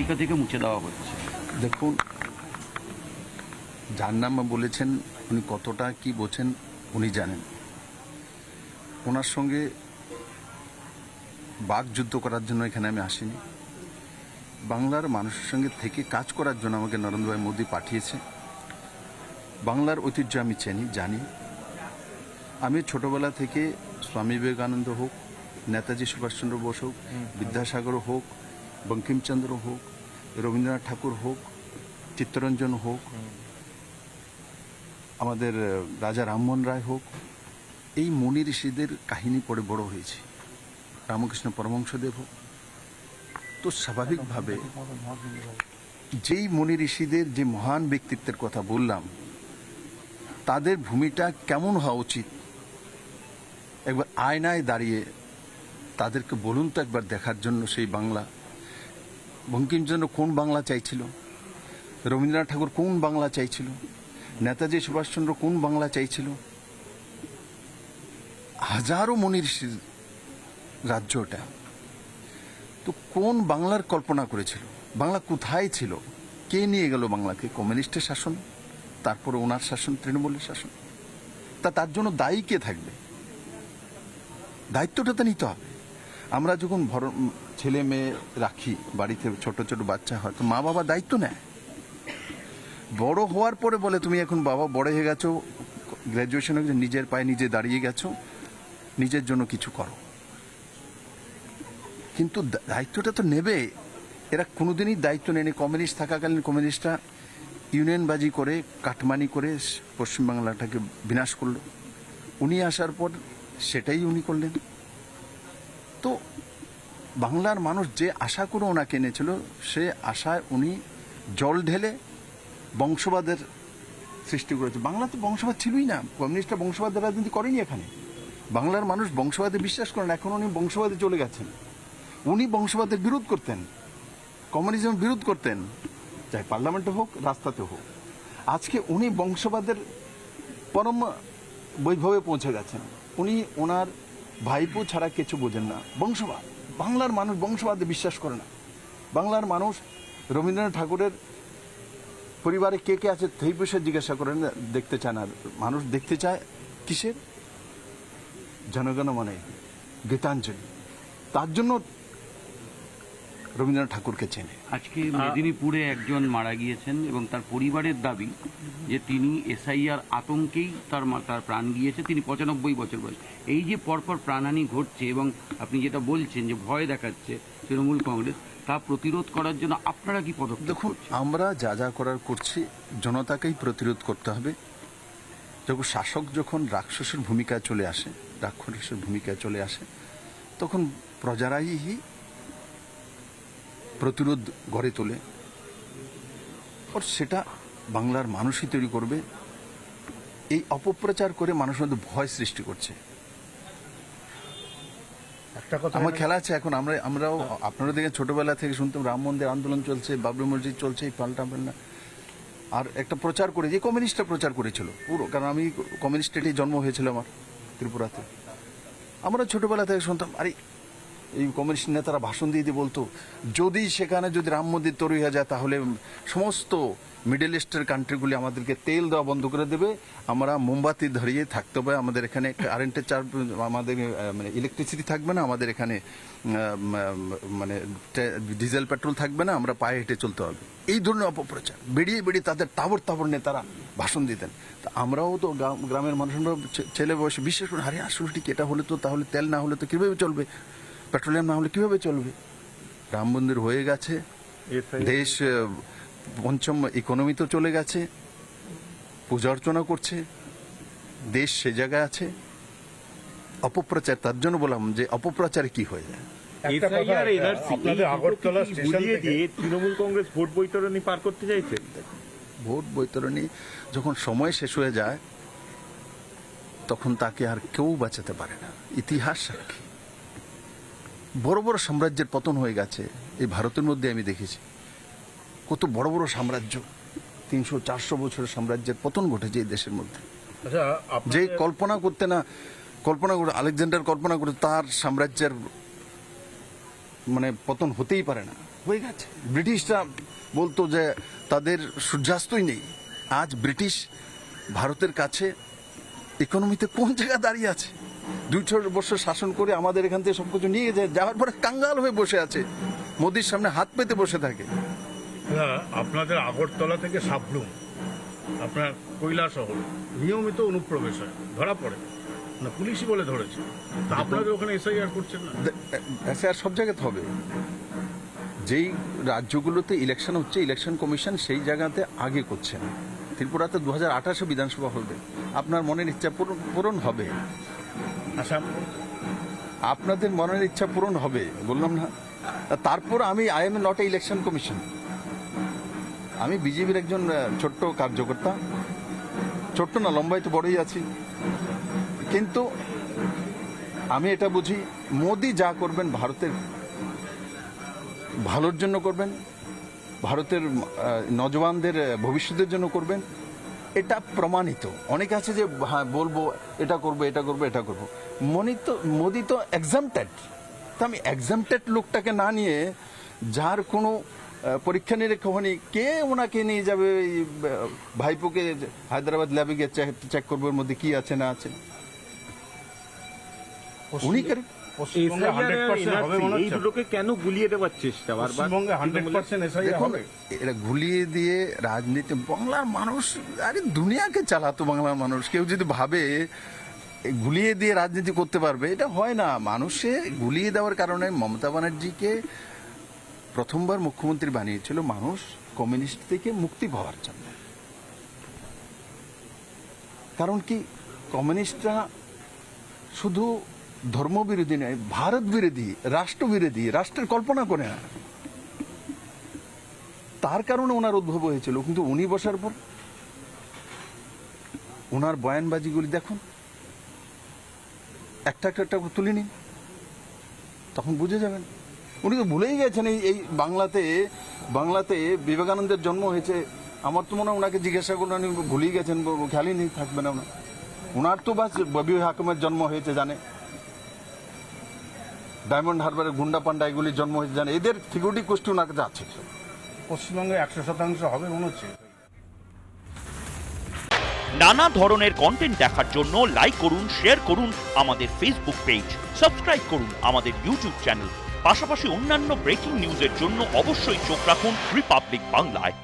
তালিকা থেকে মুছে দেওয়া হচ্ছে। দেখুন যার নাম বলেছেন উনি কতটা কি বোঝেন উনি জানেন। ওনার সঙ্গে বাক যুদ্ধ করার জন্য এখানে আমি আসিনি। বাংলার মানুষের সঙ্গে থেকে কাজ করার জন্য আমাকে নরেন্দ্র ভাই মোদী পাঠিয়েছে। বাংলার ঐতিহ্য আমি চিনি জানি। আমি ছোটবেলা থেকে স্বামী বিবেকানন্দ হোক নেতাজি সুভাষচন্দ্র বোস হোক বিদ্যাসাগর হোক বঙ্কিমচন্দ্র হোক, রবীন্দ্রনাথ ঠাকুর হোক, চিত্তরঞ্জন হোক, আমাদের রাজা রামমোহন রায় হোক, এই মুনি ঋষিদের কাহিনী পড়ে বড় হয়েছে। রামকৃষ্ণ পরমহংসদেব হোক। তো স্বাভাবিকভাবে যেই মুনি ঋষিদের যে মহান ব্যক্তিত্বের কথা বললাম, তাদের ভূমিটা কেমন হওয়া উচিত? একবার আয়নায় দাঁড়িয়ে তাদেরকে বলুন তো একবার দেখার জন্য সেই বাংলা। বঙ্কিমচন্দ্র কোন বাংলা চাইছিল? রবীন্দ্রনাথ ঠাকুর কোন বাংলা চাইছিল? নেতাজি সুভাষচন্দ্র কোন বাংলা চাইছিল? হাজারো মনির রাজ্য ওটা। তো কোন বাংলার কল্পনা করেছিল? বাংলা কোথায় ছিল? কে নিয়ে গেল বাংলাকে? কমিউনিস্টের শাসন? তারপরে ওনার শাসন, তৃণমূলের শাসন? তা তার জন্য দায়ী কে থাকবে? দায়িত্বটা তো নিতে হবে। আমরা যখন ছেলে মেয়ে রাখি, বাড়িতে ছোট ছোট বাচ্চা হয়, তো মা বাবা দায়িত্ব নেয়। বড় হওয়ার পরে বলে, তুমি এখন বাবা বড় হয়ে গেছো গ্র্যাজুয়েশন হয়ে নিজের পায়ে নিজে দাঁড়িয়ে গেছো, নিজের জন্য কিছু করো। কিন্তু দায়িত্বটা তো নেবে। এরা কোনোদিনই দায়িত্ব নেয়নি। কমিউনিস্ট থাকাকালীন কমিউনিস্টরা ইউনিয়নবাজি করে, কাটমানি করে পশ্চিমবাংলাটাকে বিনাশ করল। উনি আসার পর সেটাই উনি করলেন। তো বাংলার মানুষ যে আশা করে ওনাকে এনেছিল, সে আশায় উনি জল ঢেলে বংশবাদের সৃষ্টি করেছে। বাংলা তো বংশবাদ ছিলই না। কমিউনিস্টরা বংশবাদের রাজনীতি করেনি এখানে। বাংলার মানুষ বংশবাদে বিশ্বাস করেন এখন উনি বংশবাদে চলে গেছেন। উনি বংশবাদের বিরোধ করতেন। কমিউনিজম বিরোধ করতেন। চাই পার্লামেন্টে হোক, রাস্তাতে হোক। আজকে উনি বংশবাদের পরম বৈভবে পৌঁছে গেছেন। উনি ওনার ভাইপো ছাড়া কিছু বোঝেন না। বংশবাদ। বাংলার মানুষ বংশবাদে বিশ্বাস করে না। বাংলার মানুষ রবীন্দ্রনাথ ঠাকুরের পরিবারে কে কে আছে সেই বিষয়ে জিজ্ঞাসা করেন দেখতে চায় না। মানুষ দেখতে চায় কিসের? জনগণ মানে গীতাঞ্জলি। তার জন্য রবীন্দ্রনাথ ঠাকুরকে চেনে। আজকে মেদিনীপুরে একজন মারা গিয়েছেন এবং তার পরিবারের দাবি যে তিনি এসআইআর আতঙ্কেই তার মা- তার প্রাণ গিয়েছে তিনি পঁচানব্বই বছর বয়স। এই যে পরপর প্রাণহানি ঘটছে এবং আপনি যেটা বলছেন যে ভয় দেখাচ্ছে তৃণমূল কংগ্রেস তা প্রতিরোধ করার জন্য আপনারা কি পদক্ষেপ দেখুন আমরা যা যা করার করছি জনতাকেই প্রতিরোধ করতে হবে। যখন শাসক যখন রাক্ষসের ভূমিকায় চলে আসে রাক্ষসের ভূমিকায় চলে আসে তখন প্রজারাই প্রতিরোধ গড়ে তোলে। আর সেটা বাংলার মানুষই তৈরি করবে। এই অপপ্রচার করে মানুষের মধ্যে ভয় সৃষ্টি করছে। একটা কথা আমার খেলা আছে এখন আমরা আমরাও আপনারা দেখে ছোটবেলা থেকে শুনতাম রাম মন্দির আন্দোলন চলছে বাবরি মসজিদ চলছে এই পাল্টা পাল্টা। আর একটা প্রচার করে যে কমিউনিস্টরা প্রচার করেছিল পুরো কারণ আমি কমিউনিস্ট স্টেটেই জন্ম হয়েছিল আমার ত্রিপুরাতে। আমরা ছোটবেলা থেকে শুনতাম আরে এই কমিউনিস্ট নেতারা ভাষণ দিয়ে দিয়ে বলতো, যদি সেখানে যদি রাম মন্দির তৈরি হয়ে যায়, তাহলে সমস্ত মিডল ইস্টের কান্ট্রিগুলি আমাদেরকে তেল দেওয়া বন্ধ করে দেবে। আমরা মোমবাতি ধরিয়ে থাকতে হবে। আমাদের এখানে কারেন্টের চার্জ আমাদের মানে ইলেকট্রিসিটি থাকবে না। আমাদের এখানে মানে ডিজেল পেট্রোল থাকবে না। আমরা পায়ে হেঁটে চলতে হবে। এই ধরনের অপপ্রচার। বেরিয়ে বেরিয়ে তাদের তাবর তাবর নেতারা ভাষণ দিতেন। তা আমরাও তো গ্রাম- গ্রামের মানুষরা ছেলে বয়সে বিশেষ করে আরে আসলে ঠিক এটা হলে তো তাহলে তেল না হলে তো কীভাবে চলবে? পেট্রোলিয়াম না হলে কীভাবে চলবে? রাম মন্দির হয়ে গেছে। দেশ পঞ্চম ইকোনমি তো চলে গেছে। পূজা অর্চনা করছে। দেশ সে জায়গায় আছে। অপপ্রচার তার জন্য বললাম যে অপপ্রচারে কি হয়ে যায়? তৃণমূল কংগ্রেস ভোট বৈতরণী পার করতে চাইছে? ভোট বৈতরণী যখন সময় শেষ হয়ে যায় তখন তাকে আর কেউ বাঁচাতে পারে না। ইতিহাস সাক্ষী। বড় বড় সাম্রাজ্যের পতন হয়ে গেছে এই ভারতের মধ্যে আমি দেখেছি। কত বড় বড় সাম্রাজ্য তিনশো চারশো বছরের সাম্রাজ্যের পতন ঘটেছে এই দেশের মধ্যে। আচ্ছা যে কল্পনা করতে না কল্পনা করে আলেকজান্ডার কল্পনা করে তার সাম্রাজ্যের মানে পতন হতেই পারে না। হয়ে গেছে। ব্রিটিশরা বলতো যে তাদের সূর্যাস্তই নেই। আজ ব্রিটিশ ভারতের কাছে ইকোনমিতে কোন জায়গায় দাঁড়িয়ে আছে? দুইশো বছর শাসন করে আমাদের এখান থেকে সবকিছু নিয়ে যায় যাওয়ার পরে কাঙ্গাল হয়ে বসে আছে। মোদির সামনে হাত পেতে বসে থাকে। না, আপনাদের আগরতলা থেকে সাবরুম আপনার শহর নিয়মিত অনুপ্রবেশ হয় ধরা পড়ে। না পুলিশই বলে ধরেছে। তা আপনাদের ওখানে এসআইআর করছেন না? আর সব জায়গাতে হবে। যেই রাজ্যগুলোতে ইলেকশন হচ্ছে ইলেকশন কমিশন সেই জায়গাতে আগে করছে না। ত্রিপুরাতে দু হাজার আঠাশে বিধানসভা হবে। আপনার মনের ইচ্ছা পূরণ হবে। আসাম আপনাদের মনের ইচ্ছা পূরণ হবে, বললাম না। তারপর আমি I am not a election commission. আমি বিজেপির একজন ছোট্ট কার্যকর্তা। ছোট্ট না লম্বাই তো বড়ই আছি। কিন্তু আমি এটা বুঝি, মোদি যা করবেন ভারতের, ভালোর জন্য করবেন। ভারতের নজওয়ানদের ভবিষ্যতের জন্য করবেন। এটা প্রমাণিত। অনেকে আছে যে হ্যাঁ বলব এটা করব এটা করব এটা করব। মনি তো মোদি তো এক্সামটেড তো আমি এক্সামটেড লোকটাকে না নিয়ে যার কোনো পরীক্ষা নিরীক্ষা হয়নি কে ওনাকে নিয়ে যাবে? ভাইপোকে হায়দ্রাবাদ ল্যাবে গিয়ে চেক করবে ওর মধ্যে কি আছে না আছে? উনি এই দুটোকে কেন গুলিয়ে দেওয়ার চেষ্টা পশ্চিমবঙ্গে হান্ড্রেড পার্সেন্ট এসআইআর হবে। এটা ঘুলিয়ে দিয়ে রাজনীতি বাংলার মানুষ আরে দুনিয়াকে চালাতো বাংলার মানুষ। কেউ যদি ভাবে গুলিয়ে দিয়ে রাজনীতি করতে পারবে এটা হয় না। মানুষে গুলিয়ে দেওয়ার কারণে মমতা ব্যানার্জিকে প্রথমবার মুখ্যমন্ত্রী বানিয়েছিল মানুষ কমিউনিস্ট থেকে মুক্তি পাওয়ার জন্য। কারণ কি? কমিউনিস্টরা শুধু ধর্মবিরোধী নয় ভারত বিরোধী রাষ্ট্রবিরোধী, রাষ্ট্রের কল্পনা করে না। তার কারণে ওনার উদ্ভব হয়েছিল, কিন্তু উনি বসার পর ওনার বয়ানবাজিগুলি দেখুন, একটা একটা একটা তুলে নিন, তখন বুঝে যাবেন। উনি তো ভুলেই গেছেন এই এই বাংলাতে বাংলাতে বিবেকানন্দের জন্ম হয়েছে। আমার তো মনে হয় ওনাকে জিজ্ঞাসা করুন, উনি ভুলেই গেছেন খেয়ালই নেই, থাকবে না ওনার ওনার তো বাস ববি হাকিমের জন্ম হয়েছে, জানে। ডায়মন্ড হারবারের গুন্ডা পান্ডা এগুলির জন্ম হয়েছে জানে। এদের সিকিউরিটি কোস্ট ওনার কাছে আছে। পশ্চিমবঙ্গে একশো শতাংশ হবে মনে হচ্ছে। নানা ধরনের কন্টেন্ট দেখার জন্য লাইক করুন শেয়ার করুন আমাদের ফেসবুক পেজ সাবস্ক্রাইব করুন আমাদের ইউটিউব চ্যানেল পাশাপাশি অন্যান্য ব্রেকিং নিউজের জন্য অবশ্যই চোখ রাখুন রিপাবলিক বাংলায়